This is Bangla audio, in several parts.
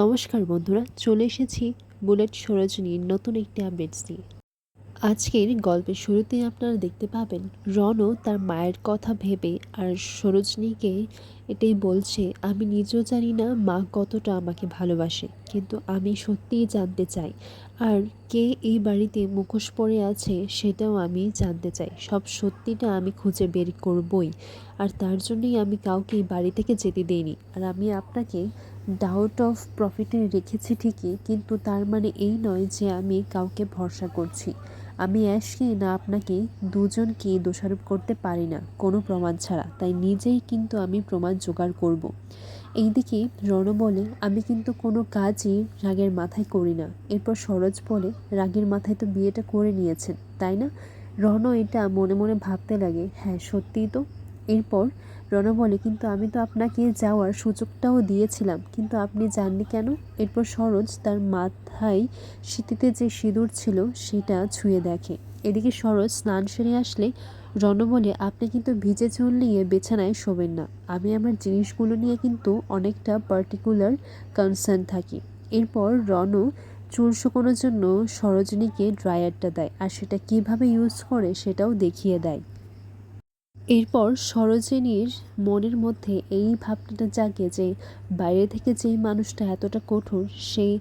নমস্কার বন্ধুরা, চলে এসেছি বুলেট সরোজিনীর নতুন একটি আপডেটস নিয়ে। আজকের গল্পের শুরুতেই আপনারা দেখতে পাবেন, রনও তার মায়ের কথা ভেবে আর সরোজনীকে এটাই বলছে, আমি নিজেও জানি না মা কতটা আমাকে ভালোবাসে, কিন্তু আমি সত্যিই জানতে চাই। আর কে এই বাড়িতে মুখোশ পরে আছে সেটাও আমি জানতে চাই। সব সত্যিটা আমি খুঁজে বের করবই। আর তার জন্যই আমি কাউকে এই বাড়ি থেকে যেতে দিইনি। আর আমি আপনাকে ডাউট অফ প্রফিটে রেখেছি ঠিকই, কিন্তু তার মানে এই নয় যে আমি কাউকে ভরসা করছি। আমি অ্যাশকে না আপনাকে, দুজনকে দোষারোপ করতে পারি না, কোনো প্রমাণ ছাড়া। তাই নিজেই কিন্তু আমি প্রমাণ জোগাড় করব। এইদিকে রণ বলে, আমি কিন্তু কোনো কাজই রাগের মাথায় করি না। এরপর সরোজ বলে, রাগের মাথায় তো বিয়েটা করে নিয়েছেন, তাই না? রণ এটা মনে মনে ভাবতে লাগে হ্যাঁ সত্যিই তো। এরপর রণ বলে কিন্তু আমি তো আপনাকে যাওয়ার সুযোগটাও দিয়েছিলাম, কিন্তু আপনি যাননি কেন? এরপর সরোজ তার মাথায় শীতিতে যে সিঁদুর ছিল সেটা ছুঁয়ে দেখে। এদিকে সরোজ স্নান সেরে আসলে রণ বলে আপনি কিন্তু ভিজে চুল নিয়ে বেছানায় শোবেন না। আমি আমার জিনিসগুলো নিয়ে কিন্তু অনেকটা পার্টিকুলার কনসার্ন থাকি। এরপর রণ চুল শুকোনোর জন্য সরোজনীকে ড্রায়ারটা দেয়, আর সেটা কীভাবে ইউজ করে সেটাও দেখিয়ে দেয়। এরপর সরোজিনীর মনের মধ্যে এই ভাবনাটা জাগে যে বাইরে থেকে যে মানুষটা এতটা কঠোর, সে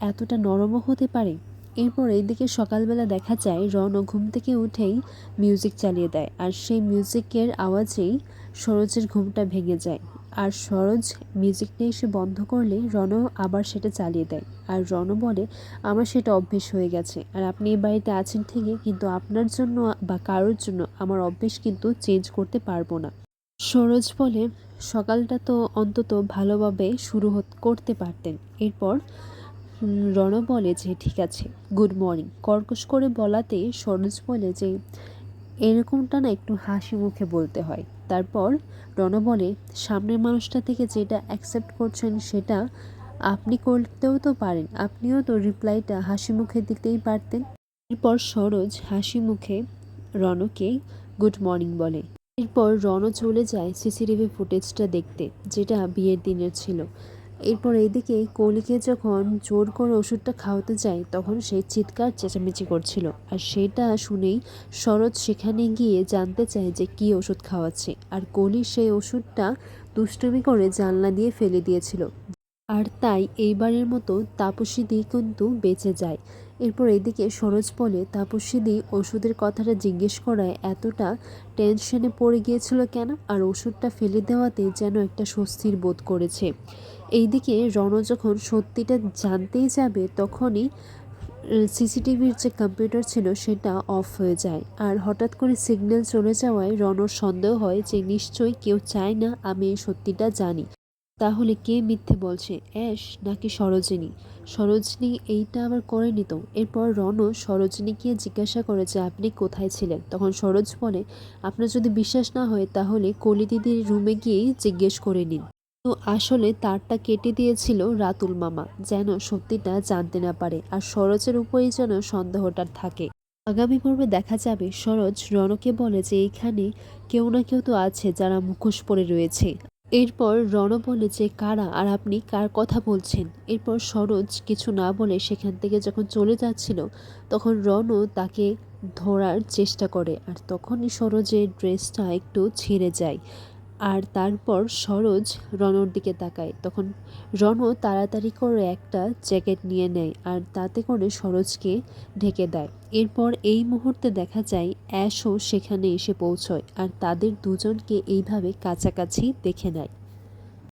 এতটা নরমও হতে পারে? এরপর এইদিকে সকালবেলা দেখা যায় রণ ঘুম থেকে উঠেই মিউজিক চালিয়ে দেয়। আর সেই মিউজিকের আওয়াজেই সরোজের ঘুমটা ভেঙে যায়। আর সরোজ মিউজিকটা এসে বন্ধ করলে রণ আবার সেটা চালিয়ে দেয়। আর রণ বলে, আমার সেটা অভ্যেস হয়ে গেছে। আর আপনি এই বাড়িতে আছেন ঠিকই, কিন্তু আপনার জন্য বা কারোর জন্য আমার অভ্যেস কিন্তু চেঞ্জ করতে পারব না। সরোজ বলে, সকালটা তো অন্তত ভালোভাবে শুরু করতে পারতেন। এরপর রণ বলে যে, ঠিক আছে গুড মর্নিং কর্কশ করে বলাতে সরোজ বলে যে এরকমটা না একটু হাসি মুখে বলতে হয়। তারপর রণ বলে, সামনের মানুষটা থেকে যেটা অ্যাকসেপ্ট করছেন সেটা আপনি করতেও তো পারেন। আপনিও তো রিপ্লাইটা হাসি মুখে দিতেই পারতেন। এরপর সরোজ হাসি মুখে রণকে গুড মর্নিং বলে। এরপর রণ চলে যায় সিসিটিভি ফুটেজটা দেখতে, যেটা বিয়ের দিনের ছিল। এরপর এইদিকে কলিকে যখন জোর করে ওষুধটা খাওয়াতে যায়, তখন সে চিৎকার চেঁচামেচি করছিল। আর সেটা শুনেই শরৎ সেখানে গিয়ে জানতে চায় যে কি ওষুধ খাওয়াচ্ছে। আর কলি সেই ওষুধটা দুষ্টুমি করে জানলা দিয়ে ফেলে দিয়েছিল। আর তাই এইবারের মতো তাপসীদি কিন্তু বেঁচে যায়। এরপর এদিকে সরোজ বলে তাপসীদি ওষুধের কথাটা জিজ্ঞেস করায় এতটা টেনশনে পড়ে গিয়েছিল কেন? আর ওষুধটা ফেলে দেওয়াতে যেন একটা স্বস্তির বোধ করেছে। এইদিকে রণ যখন সত্যিটা জানতেই যাবে, তখনই সিসিটিভির যে কম্পিউটার ছিল সেটা অফ হয়ে যায়। আর হঠাৎ করে সিগন্যাল চলে যাওয়ায় রণর সন্দেহ হয় যে নিশ্চয়ই কেউ চায় না আমি এই সত্যিটা জানি। তাহলে কে মিথ্যে বলছে, অ্যাশ নাকি সরোজিনী? সরোজিনী এইটা আবার করেনি তো। এরপর রণ সরোজিনীকে জিজ্ঞাসা করে যে আপনি কোথায় ছিলেন? তখন সরোজ বলে, আপনার যদি বিশ্বাস না হয় তাহলে কলি দিদির রুমে গিয়েই জিজ্ঞেস করে নিন। তো আসলে তারটা কেটে দিয়েছিল রাতুল মামা, যেন সত্যিটা জানতে না পারে আর সরোজের উপরেই যেন সন্দেহটা থাকে। আগামী পর্বে দেখা যাবে, সরোজ রণকে বলে যে এইখানে কেউ না কেউ তো আছে যারা মুখোশ পরে রয়েছে। এরপর রণ বলে যে কারা আর আপনি কার কথা বলছেন? এরপর সরোজ কিছু না বলে সেখান থেকে যখন চলে যাচ্ছিল, তখন রণও তাকে ধরার চেষ্টা করে আর তখনই সরোজের ড্রেসটা একটু ছিঁড়ে যায়। আর তারপর সরোজ রনর দিকে তাকায়। তখন রণ তাড়াতাড়ি করে একটা জ্যাকেট নিয়ে নেয় আর তাতে করে সরোজকে ঢেকে দেয়। এরপর এই মুহূর্তে দেখা যায় অ্যাশও সেখানে এসে পৌঁছয় আর তাদের দুজনকে এইভাবে কাছাকাছি দেখে নেয়।